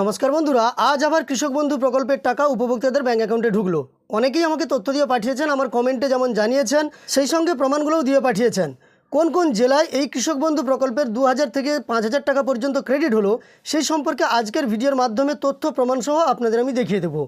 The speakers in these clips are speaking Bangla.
নমস্কার বন্ধুরা, আজ আবার কৃষক বন্ধু প্রকল্পের টাকা উপভোক্তাদের ব্যাঙ্ক অ্যাকাউন্টে ঢুকলো। অনেকেই আমাকে তথ্য দিয়ে পাঠিয়েছেন, আমার কমেন্টে যেমন জানিয়েছেন, সেই সঙ্গে প্রমাণগুলোও দিয়ে পাঠিয়েছেন। কোন কোন জেলায় এই কৃষক বন্ধু প্রকল্পের দু হাজার থেকে পাঁচ হাজার টাকা পর্যন্ত ক্রেডিট হলো, সেই সম্পর্কে আজকের ভিডিওর মাধ্যমে তথ্য, প্রমাণসহ আপনাদের আমি দেখিয়ে দেবো।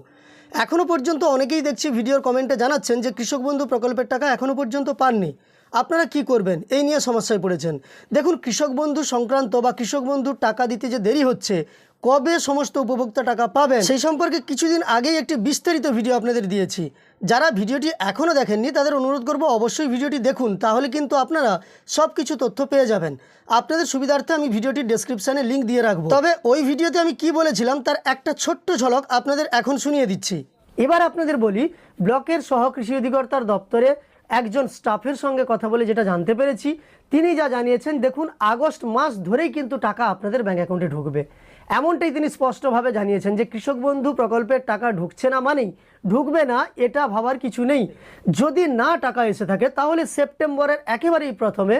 এখনও পর্যন্ত অনেকেই দেখছি ভিডিওর কমেন্টে জানাচ্ছেন যে কৃষক বন্ধু প্রকল্পের টাকা এখনও পর্যন্ত পাননি। আপনারা কি করবেন? এই নিয়ে সমস্যায় পড়েছেন। দেখুন, কৃষক বন্ধু সংক্রান্ত বা কৃষক বন্ধুর টাকা দিতে যে দেরি হচ্ছে কবে সমস্ত উপভোক্তা টাকা পাবেন সেই সম্পর্কে কিছুদিন আগেই একটি বিস্তারিত ভিডিও আপনাদের দিয়েছি। যারা ভিডিওটি এখনও দেখেননি, তাদের অনুরোধ করব অবশ্যই ভিডিওটি দেখুন, তাহলে কিন্তু আপনারা সব কিছু তথ্য পেয়ে যাবেন। আপনাদের সুবিধার্থে আমি ভিডিওটির ডেসক্রিপশানে লিঙ্ক দিয়ে রাখব। তবে ওই ভিডিওতে আমি কি বলেছিলাম, তার একটা ছোট্ট ঝলক আপনাদের এখন শুনিয়ে দিচ্ছি। এবার আপনাদের বলি, ব্লকের সহ কৃষি অধিকর্তার দপ্তরে একজন স্টাফের সঙ্গে কথা বলে যেটা জানতে পেরেছি, তিনি যা জানিয়েছেন, দেখুন, আগস্ট মাস ধরেই কিন্তু টাকা আপনাদের ব্যাঙ্ক অ্যাকাউন্টে ঢুকবে। এমনটাই তিনি স্পষ্টভাবে জানিয়েছেন যে কৃষক বন্ধু প্রকল্পের টাকা ঢুকছে না মানেই ঢুকবে না, এটা ভাবার কিছু নেই। যদি না টাকা এসে থাকে, তাহলে সেপ্টেম্বরের একেবারেই প্রথমে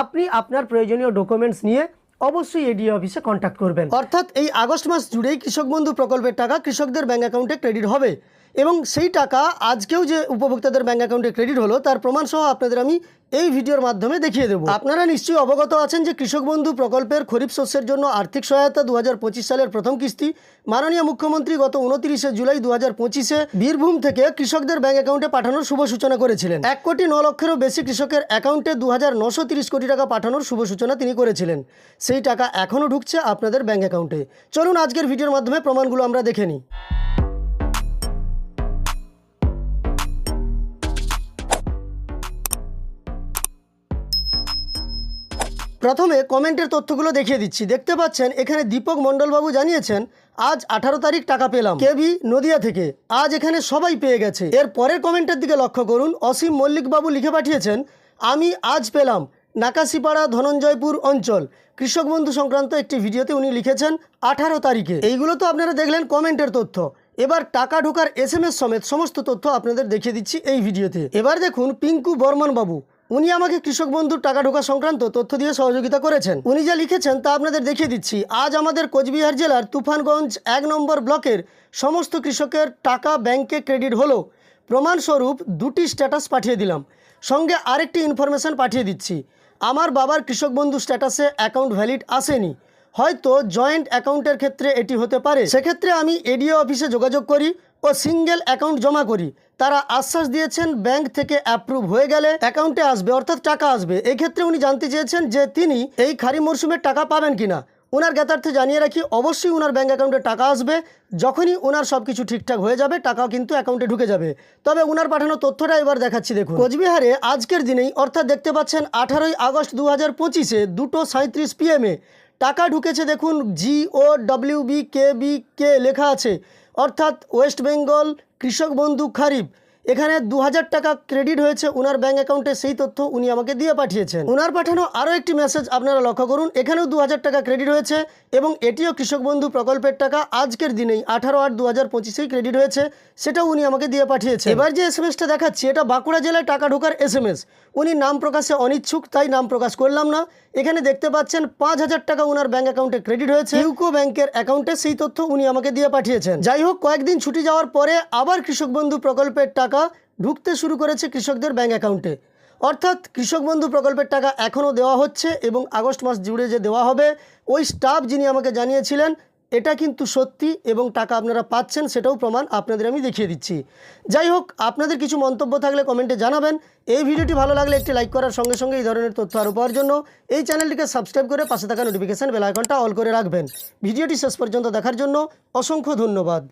আপনি আপনার প্রয়োজনীয় ডকুমেন্টস নিয়ে অবশ্যই এডিও অফিসে কন্ট্যাক্ট করবেন। অর্থাৎ এই আগস্ট মাস জুড়েই কৃষক বন্ধু প্রকল্পের টাকা কৃষকদের ব্যাঙ্ক অ্যাকাউন্টে ক্রেডিট হবে। এবং সেই টাকা আজকেও যে উপভোক্তাদের ব্যাঙ্ক অ্যাকাউন্টে ক্রেডিট হলো, তার প্রমাণ সহ আপনাদের আমি এই ভিডিওর মাধ্যমে দেখিয়ে দেবো। আপনারা নিশ্চয়ই অবগত আছেন যে কৃষক বন্ধু প্রকল্পের খরিফ শস্যের জন্য আর্থিক সহায়তা দু হাজার পঁচিশ সালের প্রথম কিস্তি। মাননীয় মুখ্যমন্ত্রী গত উনত্রিশে জুলাই দু হাজার পঁচিশে বীরভূম থেকে কৃষকদের ব্যাঙ্ক অ্যাকাউন্টে পাঠানোর শুভ সূচনা করেছিলেন। এক কোটি ন লক্ষেরও বেশি কৃষকের অ্যাকাউন্টে দু হাজার কোটি টাকা পাঠানোর শুভ সূচনা তিনি করেছিলেন। সেই টাকা এখনও ঢুকছে আপনাদের ব্যাঙ্ক অ্যাকাউন্টে চলুন আজকের ভিডিওর মাধ্যমে প্রমাণগুলো আমরা দেখে নিই। প্রথমে কমেন্টের তথ্যগুলো দেখিয়ে দিচ্ছি। দেখতে পাচ্ছেন, এখানে দীপক মণ্ডলবাবু জানিয়েছেন, আজ আঠারো তারিখ টাকা পেলাম কেবি নদিয়া থেকে। আজ এখানে সবাই পেয়ে গেছে। এর পরের কমেন্টের দিকে লক্ষ্য করুন, অসীম মল্লিকবাবু লিখে পাঠিয়েছেন, আমি আজ পেলাম নাকাশিপাড়া ধনঞ্জয়পুর অঞ্চল। কৃষক বন্ধু সংক্রান্ত একটি ভিডিওতে উনি লিখেছেন, আঠারো তারিখে। এইগুলো তো আপনারা দেখলেন কমেন্টের তথ্য। এবার টাকা ঢোকার এস এম এস সমেত সমস্ত তথ্য আপনাদের দেখিয়ে দিচ্ছি এই ভিডিওতে। এবার দেখুন পিঙ্কু বর্মন বাবু উনি আমাকে কৃষক বন্ধুর টাকা ঢোকা সংক্রান্ত তথ্য দিয়ে সহযোগিতা করেছেন। উনি যা লিখেছেন তা আপনাদের দেখিয়ে দিচ্ছি। আজ আমাদের কোচবিহার জেলার তুফানগঞ্জ এক নম্বর ব্লকের সমস্ত কৃষকের টাকা ব্যাংকে ক্রেডিট হলো। প্রমাণস্বরূপ দুটি স্ট্যাটাস পাঠিয়ে দিলাম। সঙ্গে আরেকটি ইনফরমেশন পাঠিয়ে দিচ্ছি। আমার বাবার কৃষক বন্ধু স্ট্যাটাসে অ্যাকাউন্ট ভ্যালিড আসেনি। হয়তো জয়েন্ট অ্যাকাউন্টের ক্ষেত্রে এটি হতে পারে। সেক্ষেত্রে আমি এডিও অফিসে যোগাযোগ করি। ও সিঙ্গেল অ্যাকাউন্ট জমা করি। তারা আশ্বাস দিয়েছেন ব্যাংক থেকে অ্যাপ্রুভ হয়ে গেলে অ্যাকাউন্টে আসবে, অর্থাৎ টাকা আসবে। এক্ষেত্রে উনি জানতে চেয়েছেন যে তিনি এই খারি মরশুমের টাকা পাবেন কিনা। ওনার জ্ঞাতার্থে জানিয়ে রাখি, অবশ্যই ওনার ব্যাঙ্ক অ্যাকাউন্টে টাকা আসবে। যখনই ওনার সব কিছু ঠিকঠাক হয়ে যাবে, টাকাও কিন্তু অ্যাকাউন্টে ঢুকে যাবে। তবে ওনার পাঠানো তথ্যটা এবার দেখাচ্ছি, দেখুন। কোচবিহারে আজকের দিনেই, অর্থাৎ দেখতে পাচ্ছেন, আঠারোই আগস্ট দু হাজার পঁচিশে, দুটো সাঁত্রিশ পিএমে। টাকা ঢুকেছে, দেখুন G O W B K B K লেখা আছে। অর্থাৎ ওয়েস্ট বেঙ্গল কৃষক বন্ধু খারিফ। এখানে দু হাজার টাকা ক্রেডিট হয়েছে ওনার ব্যাঙ্ক অ্যাকাউন্টে সেই তথ্য উনি আমাকে দিয়ে পাঠিয়েছেন। ওনার পাঠানো আরও একটি মেসেজ আপনারা লক্ষ্য করুন, এখানেও দু হাজার টাকা ক্রেডিট হয়েছে এবং এটিও কৃষক বন্ধু প্রকল্পের টাকা আজকের দিনেই আঠারো আট দু হাজার পঁচিশেই ক্রেডিট হয়েছে, সেটাও উনি আমাকে দিয়ে পাঠিয়েছে এবার যে এস এম এসটা দেখাচ্ছি, এটা বাঁকুড়া জেলায় টাকা ঢোকার এস এম এস উনি নাম প্রকাশে অনিচ্ছুক, তাই নাম প্রকাশ করলাম না। এখানে দেখতে পাচ্ছেন পাঁচ হাজার টাকা ওনার ব্যাঙ্ক অ্যাকাউন্টে ক্রেডিট হয়েছে। ইউকো ব্যাংকের অ্যাকাউন্টে সেই তথ্য উনি আমাকে দিয়ে পাঠিয়েছেন। যাই হোক, কয়েকদিন ছুটি যাওয়ার পরে আবার কৃষক বন্ধু প্রকল্পের টাকা ঢুকতে শুরু করেছে কৃষকদের ব্যাঙ্ক অ্যাকাউন্টে। অর্থাৎ কৃষক বন্ধু প্রকল্পের টাকা এখনও দেওয়া হচ্ছে এবং আগস্ট মাস জুড়ে যে দেওয়া হবে, ওই স্টাফ যিনি আমাকে জানিয়েছিলেন, এটা কিন্তু সত্যি এবং টাকা আপনারা পাচ্ছেন সেটাও প্রমাণ আপনাদের আমি দেখিয়ে দিচ্ছি। যাই হোক, আপনাদের কিছু মন্তব্য থাকলে কমেন্টে জানাবেন। এই ভিডিওটি ভালো লাগলে একটি লাইক করার সঙ্গে সঙ্গে এই ধরনের তথ্য আরও পাওয়ার জন্য এই চ্যানেলটিকে সাবস্ক্রাইব করে পাশে থাকা নোটিফিকেশান বেল আইকনটা অল করে রাখবেন। ভিডিওটি শেষ পর্যন্ত দেখার জন্য অসংখ্য ধন্যবাদ।